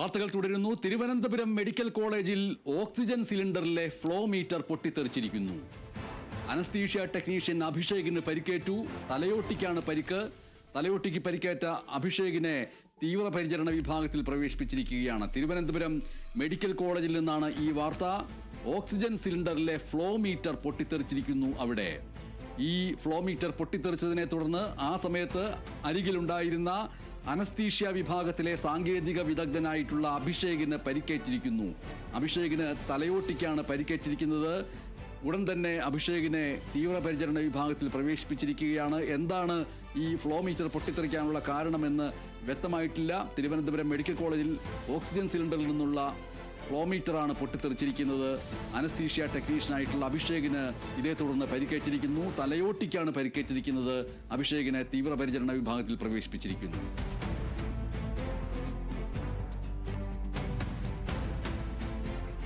വാർത്തകൾ തുടരുന്നു. തിരുവനന്തപുരം മെഡിക്കൽ കോളേജിൽ ഓക്സിജൻ സിലിണ്ടറിലെ ഫ്ലോ മീറ്റർ പൊട്ടിത്തെറിച്ചിരിക്കുന്നു. അനസ്തീഷ്യ ടെക്നീഷ്യൻ അഭിഷേകിന് പരിക്കേറ്റു. തലയോട്ടിക്കാണ് പരിക്ക്. തലയോട്ടിക്ക് പരിക്കേറ്റ അഭിഷേകിനെ തീവ്രപരിചരണ വിഭാഗത്തിൽ പ്രവേശിപ്പിച്ചിരിക്കുകയാണ്. തിരുവനന്തപുരം മെഡിക്കൽ കോളേജിൽ നിന്നാണ് ഈ വാർത്ത. ഓക്സിജൻ സിലിണ്ടറിലെ ഫ്ലോ മീറ്റർ പൊട്ടിത്തെറിച്ചിരിക്കുന്നു അവിടെ. ഈ ഫ്ലോ മീറ്റർ പൊട്ടിത്തെറിച്ചതിനെ തുടർന്ന് ആ സമയത്ത് അരികിലുണ്ടായിരുന്ന അനസ്തീഷ്യ വിഭാഗത്തിലെ സാങ്കേതിക വിദഗ്ധനായിട്ടുള്ള അഭിഷേകിന് പരിക്കേറ്റിരിക്കുന്നു. അഭിഷേകിന് തലയോട്ടിക്കാണ് പരിക്കേറ്റിരിക്കുന്നത്. ഉടൻ തന്നെ അഭിഷേകിനെ തീവ്രപരിചരണ വിഭാഗത്തിൽ പ്രവേശിപ്പിച്ചിരിക്കുകയാണ്. എന്താണ് ഈ ഫ്ലോ മീറ്റർ പൊട്ടിത്തെറിക്കാനുള്ള കാരണമെന്ന് വ്യക്തമായിട്ടില്ല. തിരുവനന്തപുരം മെഡിക്കൽ കോളേജിൽ ഓക്സിജൻ സിലിണ്ടറിൽ നിന്നുള്ള ഫ്ലോ മീറ്ററാണ് പൊട്ടിത്തെറിച്ചിരിക്കുന്നത്. അനസ്തീഷ്യ ടെക്നീഷ്യനായിട്ടുള്ള അഭിഷേകിന് ഇതേ തുടർന്ന് പരിക്കേറ്റിരിക്കുന്നു. തലയോട്ടിക്കാണ് പരിക്കേറ്റിരിക്കുന്നത്. അഭിഷേകിനെ തീവ്രപരിചരണ വിഭാഗത്തിൽ പ്രവേശിപ്പിച്ചിരിക്കുന്നു.